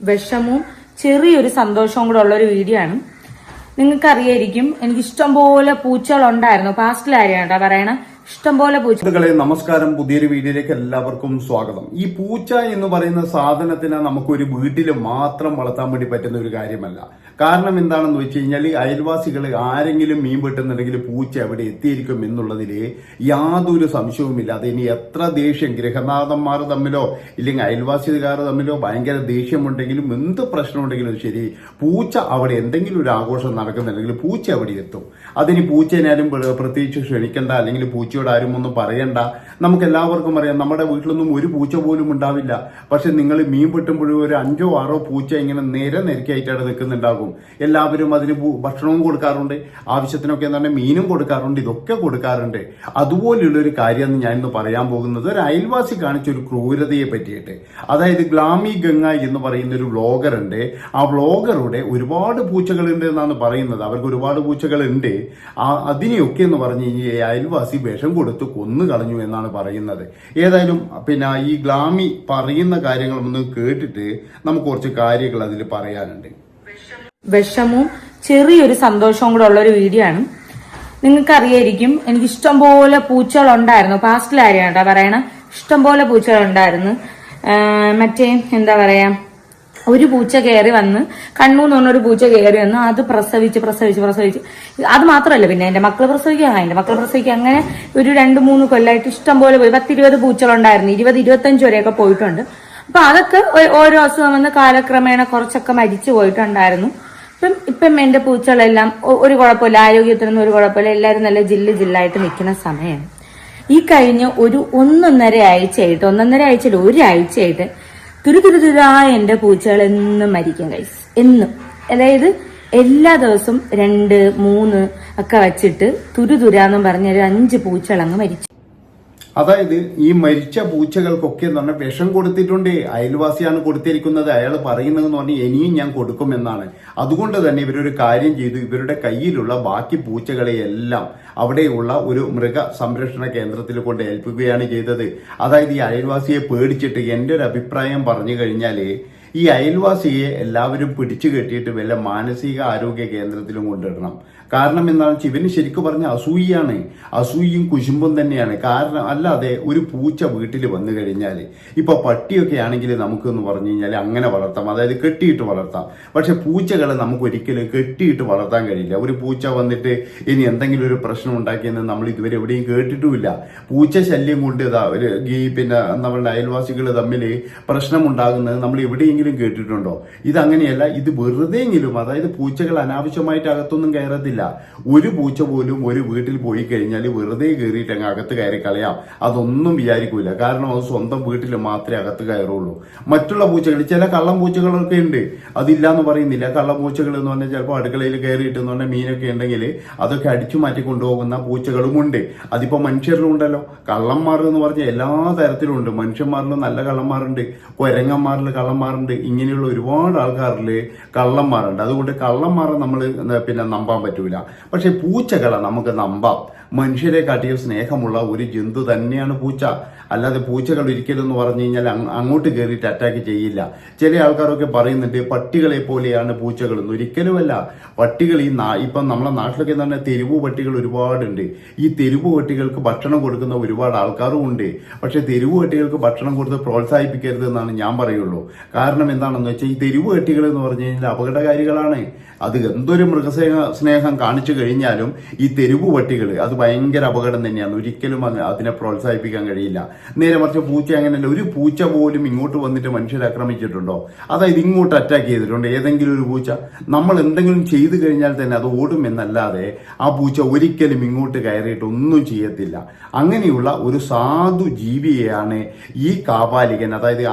വിഷമവും ചെറിയൊരു സന്തോഷവും കൂടെ ഉള്ള ഒരു വീഡിയോ ആണ്. നിങ്ങൾക്കറിയായിരിക്കും എനിക്ക് ഇഷ്ടംപോലെ പൂച്ചകൾ ഉണ്ടായിരുന്നു പാസ്റ്റിലായിരുന്നു കേട്ടോ പറയണ? ഇഷ്ടംപോലെ പൂച്ചകളെ നമസ്കാരം. പുതിയൊരു വീഡിയോയിലേക്ക് എല്ലാവർക്കും സ്വാഗതം. ഈ പൂച്ച എന്ന് പറയുന്ന സാധനത്തിന് നമുക്കൊരു വീട്ടിൽ മാത്രം വളർത്താൻ വേണ്ടി പറ്റുന്ന ഒരു കാര്യമല്ല. കാരണം എന്താണെന്ന് വെച്ച് കഴിഞ്ഞാൽ അയൽവാസികൾ ആരെങ്കിലും മീൻ വെട്ടുന്നുണ്ടെങ്കിൽ പൂച്ച എവിടെ എത്തിയിരിക്കും എന്നുള്ളതിൽ യാതൊരു സംശയവുമില്ല. അത് ഇനി എത്ര ദേഷ്യം? ഗൃഹനാഥന്മാർ തമ്മിലോ ഇല്ലെങ്കിൽ അയൽവാസികാർ തമ്മിലോ ഭയങ്കര ദേഷ്യമുണ്ടെങ്കിലും എന്ത് പ്രശ്നമുണ്ടെങ്കിലും ശരി പൂച്ച അവിടെ എന്തെങ്കിലും ഒരു ആഘോഷം നടക്കുന്നുണ്ടെങ്കിൽ പൂച്ച എവിടെ എത്തും. അതിന് പൂച്ചേനാലും പ്ര- പ്രത്യേകിച്ച് ക്ഷണിക്കേണ്ട. അല്ലെങ്കിൽ പൂച്ചയോട് ആരും ഒന്നും പറയണ്ട. നമുക്ക് എല്ലാവർക്കും അറിയാം നമ്മുടെ വീട്ടിലൊന്നും ഒരു പൂച്ച പോലും ഉണ്ടാവില്ല. പക്ഷെ നിങ്ങൾ മീൻ വെട്ടുമ്പോഴും ഒരു അഞ്ചോ ആറോ പൂച്ച ഇങ്ങനെ നേരെ നിരക്കായിട്ടാണ് നിൽക്കുന്നുണ്ടാകും. എല്ലാവരും അതിന് ഭക്ഷണവും കൊടുക്കാറുണ്ട്. ആവശ്യത്തിനൊക്കെ എന്താണ് മീനും കൊടുക്കാറുണ്ട് ഇതൊക്കെ കൊടുക്കാറുണ്ട്. അതുപോലെയുള്ള ഒരു കാര്യമാണ് ഞാൻ ഇന്ന് പറയാൻ പോകുന്നത്. ഒരു അയൽവാസി കാണിച്ച ഒരു ക്രൂരതയെ പറ്റിയിട്ട്. അതായത് ഗ്ലാമി ഗംഗ എന്ന് പറയുന്ന ഒരു വ്ളോഗർ ഉണ്ട് ആ വ്ളോഗറുടെ ഒരുപാട് പൂച്ചകളുണ്ട് എന്നാണ് പറയുന്നത്. അവർക്ക് ഒരുപാട് പൂച്ചകളുണ്ട്. അതിനെയൊക്കെ എന്ന് പറഞ്ഞു കഴിഞ്ഞാൽ അയൽവാസി വിഷം കൊടുത്ത് കൊന്നു കളഞ്ഞു എന്നാണ് പറയുന്നത്. ഏതായാലും പിന്നെ ഈ ഗ്ലാമി പറയുന്ന കാര്യങ്ങളൊന്ന് കേട്ടിട്ട് നമുക്ക് കുറച്ച് കാര്യങ്ങൾ അതിൽ പറയാനുണ്ട്. വിഷമവും ചെറിയൊരു സന്തോഷവും കൂടെ ഉള്ള ഒരു വീഡിയോ ആണ്. നിങ്ങൾക്കറിയായിരിക്കും എനിക്ക് ഇഷ്ടംപോലെ പൂച്ചകൾ ഉണ്ടായിരുന്നു പാസ്റ്റിൽ ആരെയാണ് കേട്ടോ പറയണ? ഇഷ്ടംപോലെ പൂച്ചകൾ ഉണ്ടായിരുന്നു മറ്റേ എന്താ പറയാ ഒരു പൂച്ച കയറി വന്ന് കണ്ണൂന്ന് പറഞ്ഞ ഒരു പൂച്ച കയറി വന്ന് അത് പ്രസവിച്ച് പ്രസവിച്ച് പ്രസവിച്ച്. അത് മാത്രമല്ല പിന്നെ എന്റെ മക്കൾ പ്രസവിക്കുക എന്റെ മക്കൾ പ്രസവിക്കുക അങ്ങനെ ഒരു രണ്ട് മൂന്ന് കൊല്ലമായിട്ട് ഇഷ്ടം പോലെ പോയി. പത്തിരുപത് പൂച്ചകളുണ്ടായിരുന്നു. ഇരുപത് ഇരുപത്തഞ്ച് വരെയൊക്കെ പോയിട്ടുണ്ട്. അപ്പൊ അതൊക്കെ ഓരോ അസുഖം വന്ന് കാലക്രമേണ കുറച്ചൊക്കെ മരിച്ചു പോയിട്ടുണ്ടായിരുന്നു. ഇപ്പം ഇപ്പം എന്റെ പൂച്ചകളെല്ലാം ഒരു കുഴപ്പമില്ല. ആരോഗ്യത്തിനൊന്നും ഒരു കുഴപ്പമില്ല. എല്ലാവരും നല്ല ജില്ല ജില്ലായിട്ട് നിൽക്കുന്ന സമയമാണ് ഈ കഴിഞ്ഞ ഒരു ഒന്നൊന്നര ആഴ്ചയായിട്ട് ഒന്നൊന്നര ആഴ്ചയിൽ ഒരാഴ്ചയായിട്ട് തുരു തുരു തുരാ എന്റെ പൂച്ചകൾ എന്നും മരിക്കും കൈസ് എന്നും. അതായത് എല്ലാ ദിവസവും രണ്ട് മൂന്ന് ഒക്കെ വച്ചിട്ട് തുരു തുരാന്നും പറഞ്ഞ ഒരു അഞ്ച് പൂച്ചകൾ അങ്ങ് മരിച്ചു. അതായത് ഈ മരിച്ച പൂച്ചകൾക്കൊക്കെ എന്ന് പറഞ്ഞാൽ വിഷം കൊടുത്തിട്ടുണ്ട്. അയൽവാസിയാണ് കൊടുത്തിരിക്കുന്നത്. അയാൾ പറയുന്നതെന്ന് പറഞ്ഞാൽ ഇനിയും ഞാൻ കൊടുക്കുമെന്നാണ് അതുകൊണ്ട് തന്നെ ഇവരൊരു കാര്യം ചെയ്തു. ഇവരുടെ കയ്യിലുള്ള ബാക്കി പൂച്ചകളെയെല്ലാം അവിടെയുള്ള ഒരു മൃഗ സംരക്ഷണ കേന്ദ്രത്തിൽ കൊണ്ട് ഏൽപ്പിക്കുകയാണ് ചെയ്തത്. അതായത് ഈ അയൽവാസിയെ പേടിച്ചിട്ട് എന്റെ ഒരു അഭിപ്രായം പറഞ്ഞു കഴിഞ്ഞാൽ ഈ അയൽവാസിയെ എല്ലാവരും പിടിച്ചു കെട്ടിയിട്ട് വല്ല മാനസിക ആരോഗ്യ കേന്ദ്രത്തിലും കൊണ്ടിടണം കാരണം എന്താണ് വെച്ചാൽ ഇവന് ശരിക്കും പറഞ്ഞ അസൂയാണ് അസൂയയും കുശുമ്പും തന്നെയാണ്. കാരണം അല്ലാതെ ഒരു പൂച്ച വീട്ടിൽ വന്നു കഴിഞ്ഞാൽ ഇപ്പൊ പട്ടിയൊക്കെ ആണെങ്കിൽ നമുക്കെന്ന് പറഞ്ഞു കഴിഞ്ഞാൽ അങ്ങനെ വളർത്താം. അതായത് കെട്ടിയിട്ട് വളർത്താം. പക്ഷെ പൂച്ചകളെ നമുക്ക് ഒരിക്കലും കെട്ടിയിട്ട് വളർത്താൻ കഴിയില്ല. ഒരു പൂച്ച വന്നിട്ട് ഇനി എന്തെങ്കിലും ഒരു പ്രശ്നം ഉണ്ടാക്കിയെന്ന് നമ്മൾ ഇതുവരെ എവിടെയും കേട്ടിട്ടുമില്ല. പൂച്ച ശല്യം കൊണ്ട് ഇതാ ഒരു ഈ പിന്നെ നമ്മളുടെ അയൽവാസികൾ തമ്മിൽ പ്രശ്നമുണ്ടാകുന്നത് നമ്മൾ എവിടെയെങ്കിലും കേട്ടിട്ടുണ്ടോ? അങ്ങനെയല്ല ഇത് വെറുതെയെങ്കിലും അതായത് പൂച്ചകൾ അനാവശ്യമായിട്ട് അകത്തൊന്നും കയറത്തില്ല. ഒരു പൂച്ച പോലും ഒരു വീട്ടിൽ പോയി കഴിഞ്ഞാൽ വെറുതെ കയറിയിട്ട് അങ്ങ് അകത്ത് കയറി കളയാം. അതൊന്നും വിചാരിക്കൂല. കാരണം അത് സ്വന്തം വീട്ടിൽ മാത്രമേ അകത്ത് കയറുള്ളൂ. മറ്റുള്ള പൂച്ചകൾ ചില കള്ളം പൂച്ചകളൊക്കെ ഉണ്ട്. അതില്ല എന്ന് പറയുന്നില്ല. കള്ളം പൂച്ചകൾ എന്ന് പറഞ്ഞാൽ ചിലപ്പോൾ അടുക്കളയിൽ കയറിയിട്ട് എന്ന് പറഞ്ഞാൽ മീനൊക്കെ ഉണ്ടെങ്കിൽ അതൊക്കെ അടിച്ചു മാറ്റി കൊണ്ടുപോകുന്ന പൂച്ചകളുമുണ്ട് അതിപ്പോൾ മനുഷ്യരിലും ഉണ്ടല്ലോ. കള്ളന്മാർ എന്ന് പറഞ്ഞാൽ എല്ലാ തരത്തിലുണ്ട് മനുഷ്യന്മാരിലും നല്ല കള്ളന്മാരുണ്ട്. കൊരങ്ങന്മാരിൽ കള്ളന്മാരുണ്ട്. ഇങ്ങനെയുള്ള ഒരുപാട് ആൾക്കാരിൽ കള്ളന്മാരുണ്ട്. അതുകൊണ്ട് കള്ളന്മാരെ നമ്മൾ പിന്നെ നമ്പാൻ പറ്റൂല. പക്ഷെ പൂച്ചകളെ നമുക്ക് നമ്പാം. മനുഷ്യരെ കാട്ടിയ സ്നേഹമുള്ള ഒരു ജന്തു തന്നെയാണ് പൂച്ച. അല്ലാതെ പൂച്ചകൾ ഒരിക്കലും എന്ന് പറഞ്ഞു കഴിഞ്ഞാൽ അങ്ങോട്ട് കയറിയിട്ട് അറ്റാക്ക് ചെയ്യില്ല. ചില ആൾക്കാരൊക്കെ പറയുന്നുണ്ട് പട്ടികളെ പോലെയാണ് പൂച്ചകൾ എന്ന്. ഒരിക്കലുമല്ല. പട്ടികൾ ഈ ഇപ്പം നമ്മളെ നാട്ടിലൊക്കെ പറഞ്ഞാൽ തെരുവ് പട്ടികൾ ഒരുപാടുണ്ട്. ഈ തെരുവു പട്ടികൾക്ക് ഭക്ഷണം കൊടുക്കുന്ന ഒരുപാട് ആൾക്കാരും ഉണ്ട്. പക്ഷെ തെരുവു പട്ടികൾക്ക് ഭക്ഷണം കൊടുത്ത് പ്രോത്സാഹിപ്പിക്കരുത് എന്നാണ് ഞാൻ പറയുള്ളൂ. കാരണം എന്താണെന്ന് വെച്ചാൽ ഈ തെരുവു പട്ടികൾ എന്ന് പറഞ്ഞു കഴിഞ്ഞാൽ അപകടകാരികളാണ്. അത് എന്തൊരു മൃഗസ്നേഹ സ്നേഹം കാണിച്ചു കഴിഞ്ഞാലും ഈ തെരുവു പട്ടികൾ അത് ഭയങ്കര അപകടം തന്നെയാണ്. ഒരിക്കലും അത് അതിനെ പ്രോത്സാഹിപ്പിക്കാൻ കഴിയില്ല. നേരെ മറിച്ച് പൂച്ച അങ്ങനെയല്ല ഒരു പൂച്ച പോലും ഇങ്ങോട്ട് വന്നിട്ട് മനുഷ്യരെ ആക്രമിച്ചിട്ടുണ്ടോ? അതായത് ഇങ്ങോട്ട് അറ്റാക്ക് ചെയ്തിട്ടുണ്ട്. ഏതെങ്കിലും ഒരു പൂച്ച നമ്മൾ എന്തെങ്കിലും ചെയ്തു കഴിഞ്ഞാൽ തന്നെ അത് ഓടും എന്നല്ലാതെ ആ പൂച്ച ഒരിക്കലും ഇങ്ങോട്ട് കയറിയിട്ട് ഒന്നും ചെയ്യത്തില്ല. അങ്ങനെയുള്ള ഒരു സാധു ജീവിയെയാണ് ഈ കാപാലികൻ അതായത്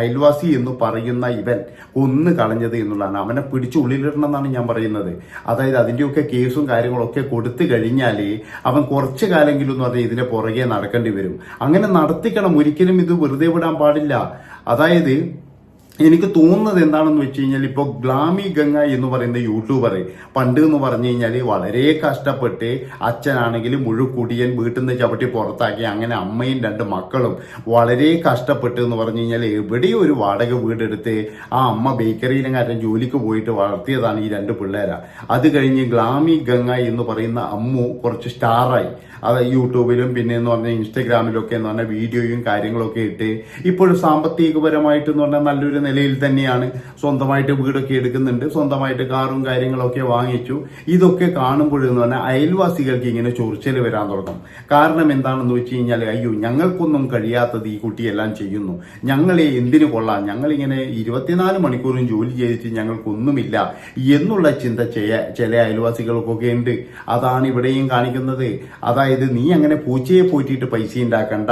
അയൽവാസി എന്ന് പറയുന്ന ഇവൻ കൊന്നു കളഞ്ഞത് എന്നുള്ളതാണ്. അവനെ പിടിച്ച് ഉള്ളിലിടണം എന്നാണ് ഞാൻ പറയുന്നത്. അതായത് അതിന്റെയൊക്കെ കേസും കാര്യങ്ങളൊക്കെ കൊടുത്തു കഴിഞ്ഞാൽ അവൻ കുറച്ച് കാലെങ്കിലും എന്ന് പറഞ്ഞാൽ ഇതിന്റെ പുറകെ നടക്കേണ്ടി വരും. അങ്ങനെ നടത്തിക്കണം. ഒരിക്കലും ഇത് വെറുതെ വിടാൻ പാടില്ല. അതായത് എനിക്ക് തോന്നുന്നത് എന്താണെന്ന് വെച്ച് കഴിഞ്ഞാൽ ഇപ്പോൾ ഗ്ലാമി ഗംഗ എന്ന് പറയുന്ന യൂട്യൂബറെ പണ്ട് എന്ന് പറഞ്ഞു കഴിഞ്ഞാൽ വളരെ കഷ്ടപ്പെട്ട് അച്ഛനാണെങ്കിൽ മുഴുക്കുടിയൻ വീട്ടിൽ നിന്ന് ചവിട്ടി പുറത്താക്കി അങ്ങനെ അമ്മയും രണ്ട് മക്കളും വളരെ കഷ്ടപ്പെട്ട് എന്ന് പറഞ്ഞു കഴിഞ്ഞാൽ എവിടെയും ഒരു വാടക വീടെടുത്ത് ആ അമ്മ ബേക്കറിയിലും കാര്യം ജോലിക്ക് പോയിട്ട് വളർത്തിയതാണ് ഈ രണ്ട് പിള്ളേരാ. അത് കഴിഞ്ഞ് ഗ്ലാമി ഗംഗ എന്ന് പറയുന്ന അമ്മു കുറച്ച് സ്റ്റാറായി. അത് യൂട്യൂബിലും പിന്നെ എന്ന് പറഞ്ഞാൽ ഇൻസ്റ്റഗ്രാമിലൊക്കെ എന്ന് പറഞ്ഞാൽ വീഡിയോയും കാര്യങ്ങളൊക്കെ ഇട്ട് ഇപ്പോഴും സാമ്പത്തികപരമായിട്ട് എന്ന് പറഞ്ഞാൽ നല്ലൊരു നിലയിൽ തന്നെയാണ് സ്വന്തമായിട്ട് വീടൊക്കെ എടുക്കുന്നുണ്ട്. സ്വന്തമായിട്ട് കാറും കാര്യങ്ങളൊക്കെ വാങ്ങിച്ചു. ഇതൊക്കെ കാണുമ്പോഴെന്ന് പറഞ്ഞാൽ അയൽവാസികൾക്ക് ഇങ്ങനെ ചൊറിച്ചൽ വരാൻ തുടങ്ങും. കാരണം എന്താണെന്ന് വെച്ച് കഴിഞ്ഞാൽ അയ്യോ ഞങ്ങൾക്കൊന്നും കഴിയാത്തത് ഈ കുട്ടിയെല്ലാം ചെയ്യുന്നു. ഞങ്ങളെ എന്തിനു കൊള്ളാം? ഞങ്ങളിങ്ങനെ ഇരുപത്തിനാല് മണിക്കൂറും ജോലി ചെയ്തിട്ട് ഞങ്ങൾക്കൊന്നുമില്ല എന്നുള്ള ചിന്ത ചെയ്യ- ചില അയൽവാസികൾക്കൊക്കെ ഉണ്ട്. അതാണ് ഇവിടെയും കാണിക്കുന്നത്. അതായത് നീ അങ്ങനെ പൂച്ചയെ പോറ്റിയിട്ട് പൈസ ഉണ്ടാക്കണ്ട.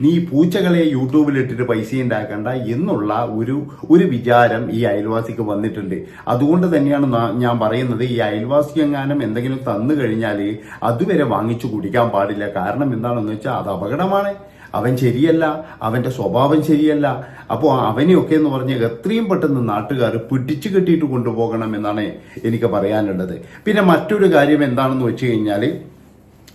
നീ പൂച്ചകളെ യൂട്യൂബിൽ ഇട്ടിട്ട് പൈസ ഉണ്ടാക്കണ്ട എന്നുള്ള ഒരു ഒരു വിചാരം ഈ അയൽവാസിക്ക് വന്നിട്ടുണ്ട്. അതുകൊണ്ട് തന്നെയാണ് ഞാൻ പറയുന്നത് ഈ അയൽവാസി എങ്ങാനും എന്തെങ്കിലും തന്നു കഴിഞ്ഞാൽ അതുവരെ വാങ്ങിച്ചു കുടിക്കാൻ പാടില്ല. കാരണം എന്താണെന്ന് വെച്ചാൽ അത് അപകടമാണ്. അവൻ ശരിയല്ല അവന്റെ സ്വഭാവം ശരിയല്ല. അപ്പോൾ അവനെയൊക്കെ എന്ന് പറഞ്ഞ് എത്രയും പെട്ടെന്ന് നാട്ടുകാർ പിടിച്ചു കെട്ടിയിട്ട് കൊണ്ടുപോകണം എന്നാണ് എനിക്ക് പറയാനുള്ളത്. പിന്നെ മറ്റൊരു കാര്യം എന്താണെന്ന് വെച്ച് കഴിഞ്ഞാൽ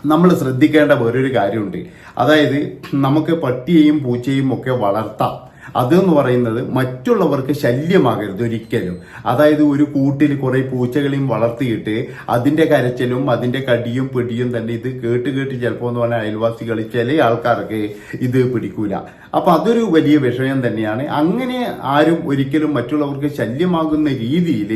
നമ്മൾ ശ്രദ്ധിക്കേണ്ട വേറൊരു കാര്യമുണ്ട്. അതായത് നമുക്ക് പട്ടിയെയും പൂച്ചയും ഒക്കെ വളർത്താം. അതെന്ന് പറയുന്നത് മറ്റുള്ളവർക്ക് ശല്യമാകരുത് ഒരിക്കലും. അതായത് ഒരു കൂട്ടിൽ കുറേ പൂച്ചകളെയും വളർത്തിയിട്ട് അതിന്റെ കരച്ചിലും അതിന്റെ കടിയും പിടിയും തന്നെ ഇത് കേട്ട് കേട്ട് ചിലപ്പോൾ എന്ന് പറഞ്ഞാൽ അയൽവാസികൾ ചില ആൾക്കാർക്ക് ഇത് പിടിക്കൂല. അപ്പൊ അതൊരു വലിയ വിഷയം തന്നെയാണ്. അങ്ങനെ ആരും ഒരിക്കലും മറ്റുള്ളവർക്ക് ശല്യമാകുന്ന രീതിയിൽ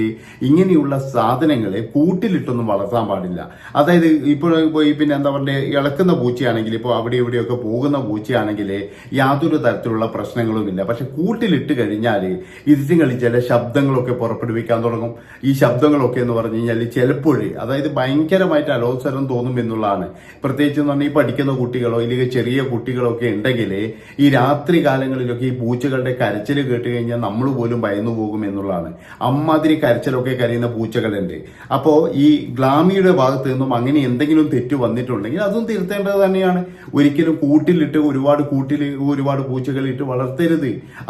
ഇങ്ങനെയുള്ള സാധനങ്ങളെ കൂട്ടിലിട്ടൊന്നും വളർത്താൻ പാടില്ല. അതായത് ഇപ്പോൾ പോയി പിന്നെ എന്താ പറയുക ഇളക്കുന്ന പൂച്ചയാണെങ്കിൽ ഇപ്പോൾ അവിടെ ഇവിടെയൊക്കെ പോകുന്ന പൂച്ചയാണെങ്കിൽ യാതൊരു തരത്തിലുള്ള പ്രശ്നങ്ങളുമില്ല പക്ഷെ കൂട്ടിലിട്ട് കഴിഞ്ഞാൽ ഇതിങ്ങൾ ചില ശബ്ദങ്ങളൊക്കെ പുറപ്പെടുവിക്കാൻ തുടങ്ങും. ഈ ശബ്ദങ്ങളൊക്കെ എന്ന് പറഞ്ഞു കഴിഞ്ഞാൽ ചിലപ്പോഴേ അതായത് ഭയങ്കരമായിട്ട് അലോസരം തോന്നും എന്നുള്ളതാണ്. പ്രത്യേകിച്ച് എന്ന് പറഞ്ഞാൽ ഈ പഠിക്കുന്ന കുട്ടികളോ ഇല്ലെങ്കിൽ ചെറിയ കുട്ടികളൊക്കെ ഉണ്ടെങ്കിൽ ഈ രാത്രി കാലങ്ങളിലൊക്കെ ഈ പൂച്ചകളുടെ കരച്ചിൽ കേട്ട് കഴിഞ്ഞാൽ നമ്മൾ പോലും ഭയന്നു പോകും എന്നുള്ളതാണ്. അമ്മാതിരി കരച്ചിലൊക്കെ കരയുന്ന പൂച്ചകളുണ്ട്. അപ്പോൾ ഈ ഗ്ലാമിയുടെ ഭാഗത്ത് നിന്നും അങ്ങനെ എന്തെങ്കിലും തെറ്റ് വന്നിട്ടുണ്ടെങ്കിൽ അതും തിരുത്തേണ്ടത് തന്നെയാണ്. ഒരിക്കലും കൂട്ടിലിട്ട് ഒരുപാട് കൂട്ടിൽ ഒരുപാട് പൂച്ചകളിട്ട് വളർത്തരുത്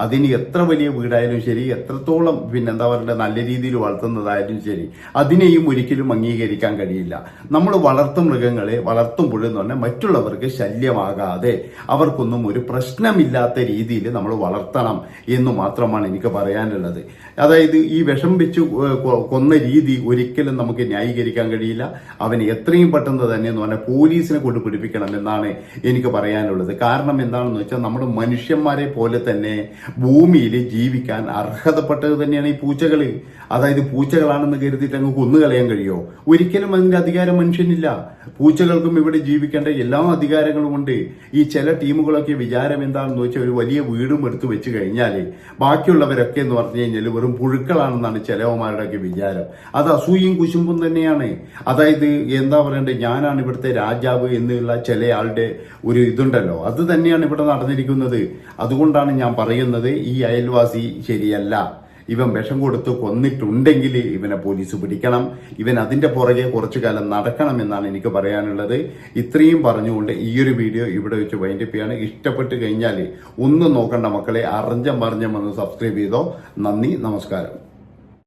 അതിന് എത്ര വലിയ വീടായാലും ശരി എത്രത്തോളം പിന്നെ എന്താ പറയുക നല്ല രീതിയിൽ വളർത്തുന്നതായാലും ശരി അതിനെയും ഒരിക്കലും അംഗീകരിക്കാൻ കഴിയില്ല. നമ്മൾ വളർത്തു മൃഗങ്ങളെ വളർത്തുമ്പോഴെന്ന് പറഞ്ഞാൽ മറ്റുള്ളവർക്ക് ശല്യമാകാതെ അവർക്കൊന്നും ഒരു പ്രശ്നമില്ലാത്ത രീതിയിൽ നമ്മൾ വളർത്തണം എന്ന് മാത്രമാണ് എനിക്ക് പറയാനുള്ളത്. അതായത് ഈ വിഷം വെച്ച് കൊന്ന രീതി ഒരിക്കലും നമുക്ക് ന്യായീകരിക്കാൻ കഴിയില്ല. അവന് എത്രയും പെട്ടെന്ന് തന്നെ എന്ന് പറഞ്ഞാൽ പോലീസിനെ കൊണ്ട് പിടിപ്പിക്കണം എന്നാണ് എനിക്ക് പറയാനുള്ളത്. കാരണം എന്താണെന്ന് വെച്ചാൽ നമ്മൾ മനുഷ്യന്മാരെ പോലെ തന്നെ ഭൂമിയിൽ ജീവിക്കാൻ അർഹതപ്പെട്ടത് തന്നെയാണ് ഈ പൂച്ചകൾ അതായത് പൂച്ചകളാണെന്ന് കരുതിയിട്ട് അങ്ങ് കൊന്നുകളയാൻ കഴിയോ? ഒരിക്കലും അതിന്റെ അധികാരം മനുഷ്യനില്ല. പൂച്ചകൾക്കും ഇവിടെ ജീവിക്കേണ്ട എല്ലാ അധികാരങ്ങളും ഉണ്ട്. ഈ ചില ടീമുകളൊക്കെ വിചാരം എന്താണെന്ന് വെച്ചാൽ ഒരു വലിയ വീടും എടുത്തു വെച്ച് കഴിഞ്ഞാൽ ബാക്കിയുള്ളവരൊക്കെ എന്ന് പറഞ്ഞു കഴിഞ്ഞാൽ വെറും പുഴുക്കളാണെന്നാണ് ചിലവന്മാരുടെയൊക്കെ വിചാരം. അത് അസൂയും കുശുമ്പും തന്നെയാണ്. അതായത് എന്താ പറയണ്ടേ? ഞാനാണ് ഇവിടുത്തെ രാജാവ് എന്നുള്ള ചില ആളുടെ ഒരു ഇതുണ്ടല്ലോ. അത് തന്നെയാണ് ഇവിടെ നടന്നിരിക്കുന്നത്. അതുകൊണ്ടാണ് ഞാൻ പറയുന്നത് ഈ അയൽവാസി ശരിയല്ല. ഇവൻ വിഷം കൊടുത്ത് കൊന്നിട്ടുണ്ടെങ്കിൽ ഇവനെ പോലീസ് പിടിക്കണം. ഇവൻ അതിന്റെ പുറകെ കുറച്ചു കാലം നടക്കണം എന്നാണ് എനിക്ക് പറയാനുള്ളത്. ഇത്രയും പറഞ്ഞുകൊണ്ട് ഈ ഒരു വീഡിയോ ഇവിടെ വെച്ച് വൈൻഡപ്പ് ഇഷ്ടപ്പെട്ട് കഴിഞ്ഞാൽ ഒന്നും നോക്കണ്ട മക്കളെ അറിഞ്ഞം പറഞ്ഞം വന്ന് സബ്സ്ക്രൈബ് ചെയ്തോ. നന്ദി നമസ്കാരം.